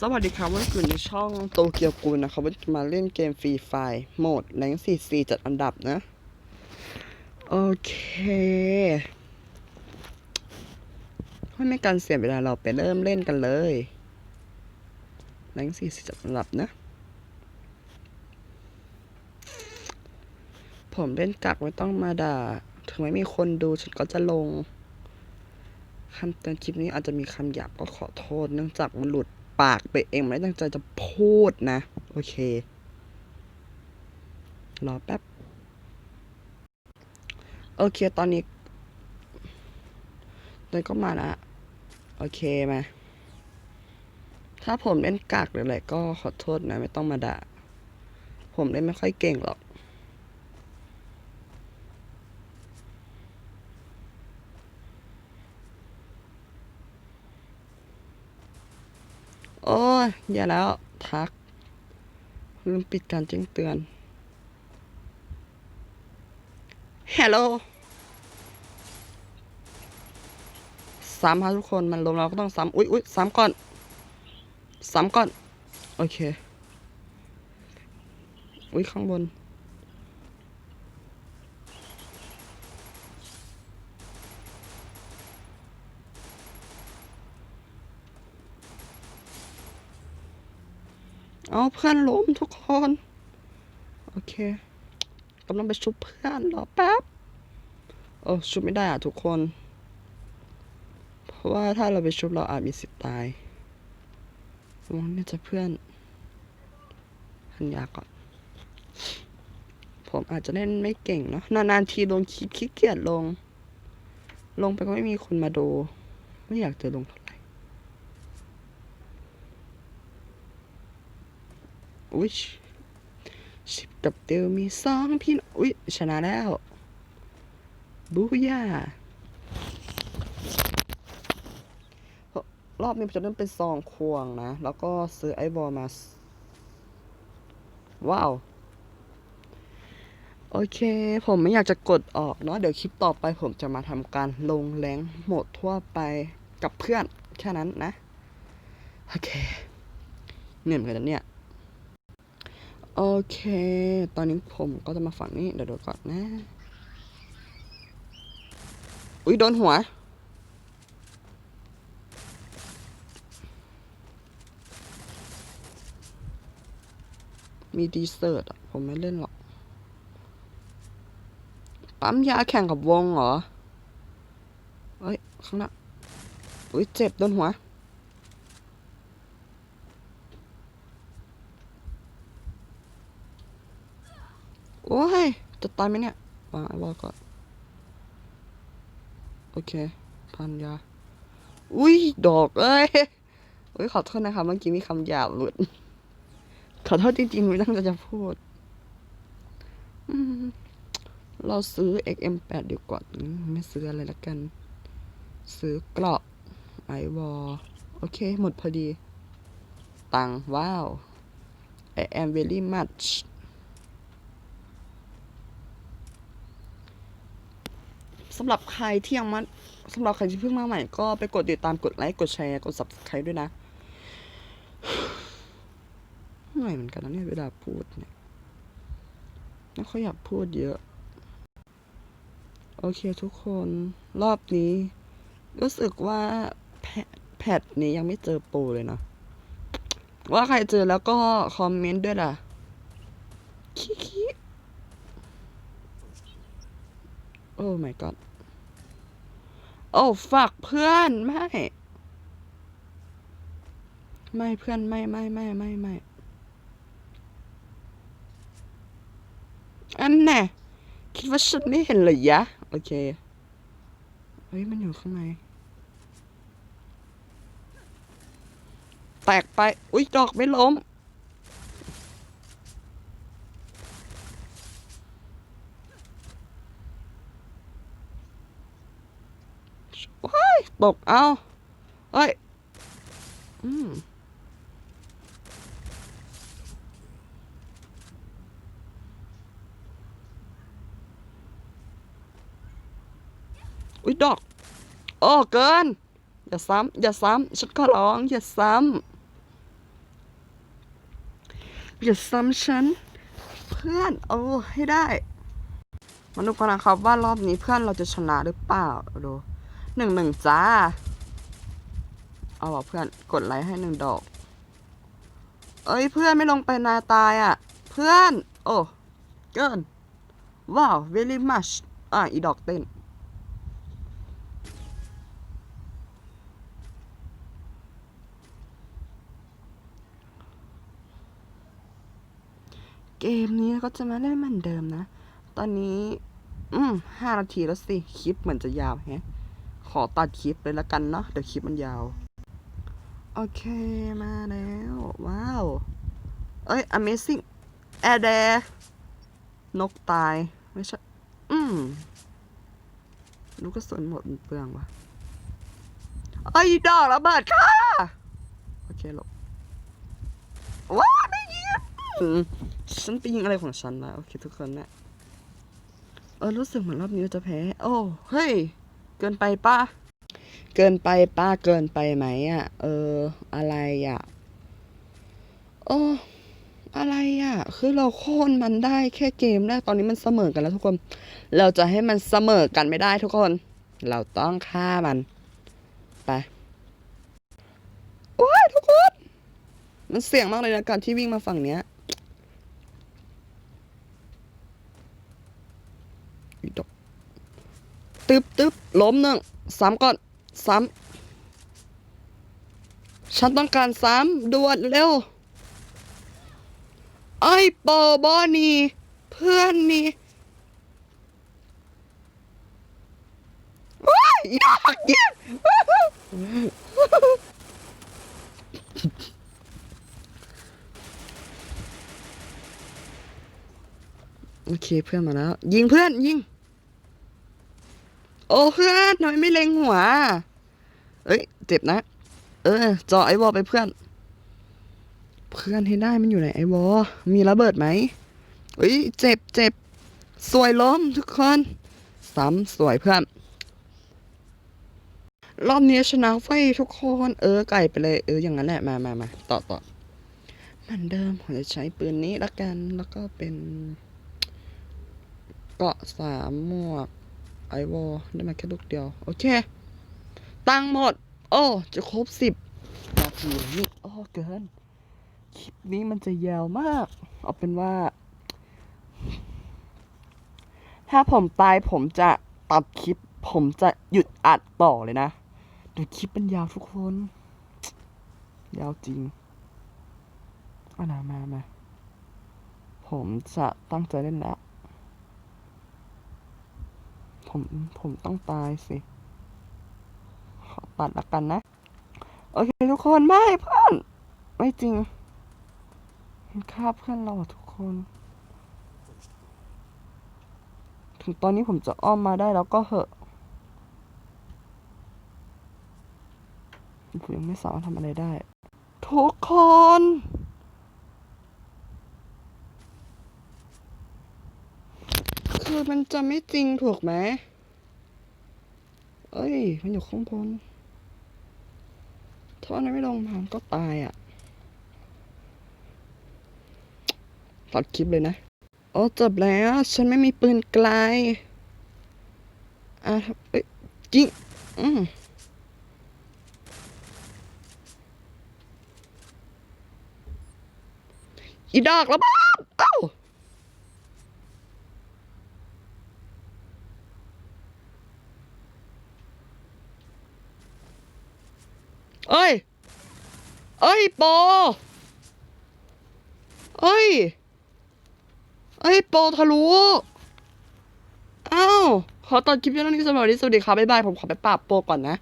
สวัสดีครับวันนี้อยู่ในช่องโตเกียวกูนะครับวันนี้จะมาเล่นเกมฟรีไฟโหมดแรงสี่สี่จัดอันดับนะ โอเคไม่ไม่การเสียเวลาเราไปเริ่มเล่นกันเลยแรงสี่สี่จัดอันดับนะ ผมเล่นกักไม่ต้องมาด่า ถึงไม่มีคนดูฉันก็จะลงคำเตือนคลิปนี้อาจจะมีคำหยาบก็ขอโทษเนื่องจากมันหลุด ปากไปเองไม่ตั้งใจจะพูดนะ โอเค รอแป๊บ โอเค ตอนนี้ตอนนก็มาละโอเคมาถ้าผมเล่นกากหรืออะไรก็ขอโทษนะ ไม่ต้องมาด่า ผมเล่นไม่ค่อยเก่งหรอก โอ้ ยอย่าแล้วทัก ลืมปิดการแจ้งเตือน ฮัลโหลซ้ำครับทุกคนมันลงเราก็ต้องซ้ำอุ๊ยอุ๊ยซ้ำก่อนซ้ำก่อน โอเค อุ๊ยข้างบน เอาเพื่อนล้มทุกคน โอเคกำลังไปชุบเพื่อนรอแป๊บโอ้ชุบไม่ได้อะทุกคน เพราะว่าถ้าเราไปชุบเราอาจมีสิทธิ์ตายมองเนี่ยจะเพื่อนหันยาก่อน ผมอาจจะเล่นไม่เก่งเนาะนานๆทีลงคลิปขี้เกียจลง ลงไปก็ไม่มีคนมาดู ไม่อยากจะลงเท่าไหร่ อุ้ยสิบกับเดลมีสองพี่น้องอุ้ยชนะแล้วบูย่ารอบนี้ผมจะเริ่มเป็นซองควงนะ แล้วก็ซื้อไอบอลมา ว้าว โอเค ผมไม่อยากจะกดออกเนาะเดี๋ยวคลิปต่อไปผมจะมาทำการลงแรงหมดทั่วไปกับเพื่อน แค่นั้นนะ โอเค เหนื่อยเหมือนกันเนี่ย โอเค ตอนนี้ผมก็จะมาฝั่งนี้ เดี๋ยวดูก่อนนะ อุ้ยโดนหัว มีดีเซอร์ตอะผมไม่เล่นหรอก ปั๊มยาแข่งกับวงเหรอ เฮ้ย ข้างหน้า อุ้ยเจ็บโดนหัว โอ้ย จะตายไหมเนี่ยวางไอ้บอลก่อน โอเคพันยา อุ้ย ดอกเอ้ยอุ้ยขอโทษนะคะเมื่อกี้มีคำหยาบหลุด ขอโทษจริงๆไม่ตั้งใจจะพูด เราซื้อ XM8 ดีกว่าอืมไม่ซื้ออะไรละกัน ซื้อเกราะไอวอลโอเค หมดพอดี ตังว้าว I am very much สำหรับใครที่ยังมาสำหรับใครที่เพิ่งมาใหม่ก็ไปกดติดตามกดไลค์กดแชร์กด subscribe ด้วยนะเหนื่อยเหมือนกันนะเนี่ยเวลาพูดเนี่ยไม่ค่อยอยากพูดเยอะ โอเคทุกคนรอบนี้ รู้สึกว่าแพทแพทนี้ยังไม่เจอโปรเลยเนาะว่าใครเจอแล้วก็คอมเมนต์ด้วยล่ะคิคิ โอ้ my god โอ้ฝากเพื่อนไม่ ไม่เพื่อนไม่ไม่ไม่ไม่ไม่อันแน่คิดว่าฉันไม่เห็นเลยยะ โอเค เฮ้ย มันอยู่ข้างใน แตกไป อุ๊ย ดอกไม่ล้ม กเอาเฮ้ยอืมอุ๊ยดอก โอ้เกิน อย่าซ้ำอย่าซ้ำฉันขอร้อง อย่าซ้ำอย่าซ้ำฉัน เพื่อนโอ้ให้ได้มาดูกันนะครับว่ารอบนี้เพื่อนเราจะชนะหรือเปล่าดู หนึ่งหนึ่งจ้า เอาบอกเพื่อนกดไลค์ให้หนึ่งดอก เอ้ยเพื่อนไม่ลงไปนาตายอะ เพื่อน โอ้เกิน ว้าว very much อะ อีดอกเต้นเกมนี้ก็จะมาเล่นเหมือนเดิมนะ ตอนนี้ อืมห้านาทีแล้วสิ คลิปเหมือนจะยาวแฮะ อตัดคลิปเลยละกันเนาะเดี๋ยวคลิปมันยาว โอเคมาแล้ว ว้าว เอ้ย amazing แอร์แดนกตาย ไม่ใช่ อืมลูกกระสุนหมดเปลืองวะไอ้ยดอกระเบิดค่ะ โอเคหลบว้าไม่ยิงฉันไปยิงอะไรของฉันละโอเคทุกคนนะเออรู้สึกเหมือนรอบนี้จะแพ้ โอ้ เฮ้ย เกินไปป้าเกินไปป้าเกินไปไหมอะ เออ อะไรอะโอ้อะไรอะ คือเราโค่นมันได้แค่เกมแรกตอนนี้มันเสมอกันแล้วทุกคน เราจะให้มันเสมอกันไม่ได้ทุกคน เราต้องฆ่ามัน ไปโอ้ยทุกคน มันเสี่ยงมากเลยนะการที่วิ่งมาฝั่งเนี้ยอีดตึบตึบ ล้มหนึ่งซ้ำก่อนซ้ำฉันต้องการซ้ำด่วนเร็ว ไอ้ปอบอนี่เพื่อนนี่ว้ายอยากเย็นโอเคเพื่อนมาแล้ว ยิงเพื่อนยิง โอ้เพื่อนทำไมไม่เล็งหัว เอ้ย เจ็บนะ เออ จอไอวอลไปเพื่อน เพื่อนให้ได้มันอยู่ไหนไอวอมีระเบิดไหมเอ้ย เจ็บเจ็บ สวยล้มทุกคน ซ้ำสวยเพื่อน รอบนี้ชนะไฟทุกคน เออ ไก่ไปเลย เออ อย่างนั้นแหละ มามามาต่อต่อเหมือนเดิม ผมจะใช้ปืนนี้ละกัน แล้วก็เป็น เกาะสามหมวกไอ วอลได้มาแค่ลูกเดียว โอเค ตังหมด โอ้ จะครบสิบนาทีนี่โอ้เกิน คลิปนี้มันจะยาวมาก เอาเป็นว่า ถ้าผมตายผมจะตัดคลิป ผมจะหยุดอัดต่อเลยนะดี๋ยวคลิปมันยาวทุกคน ยาวจริงเอานามามาผมจะตั้งใจเล่นแล้ว ผมผมต้องตายสิ ขอตัดละกันนะ โอเคทุกคนไม่เพื่อน ไม่จริงมันฆ่าเพื่อนเราอทุกคน ถึงตอนนี้ผมจะอ้อมมาได้แล้วก็เหอะผมยังไม่สามารถทำอะไรได้ ทุกคน คือมันจะไม่จริงถูกไหม เอ้ย มันอยู่ข้างบนถ้ามันไม่ลงมาก็ตายอะตัดคลิปเลยนะ โอ้จบแล้ว ฉันไม่มีปืนไกล อะเอ้ยจริง อืมอีดอกระเบิดเอ้า เอ้ย เอ้ยโปเอ้ย เอ้ยโปทะลุอ้าว ขอตอนคลิปเรื่องนี้สำหรับวันนี้สวัสดีครับบ๊ายบาย ผมขอไปปราบโปก่อนนะ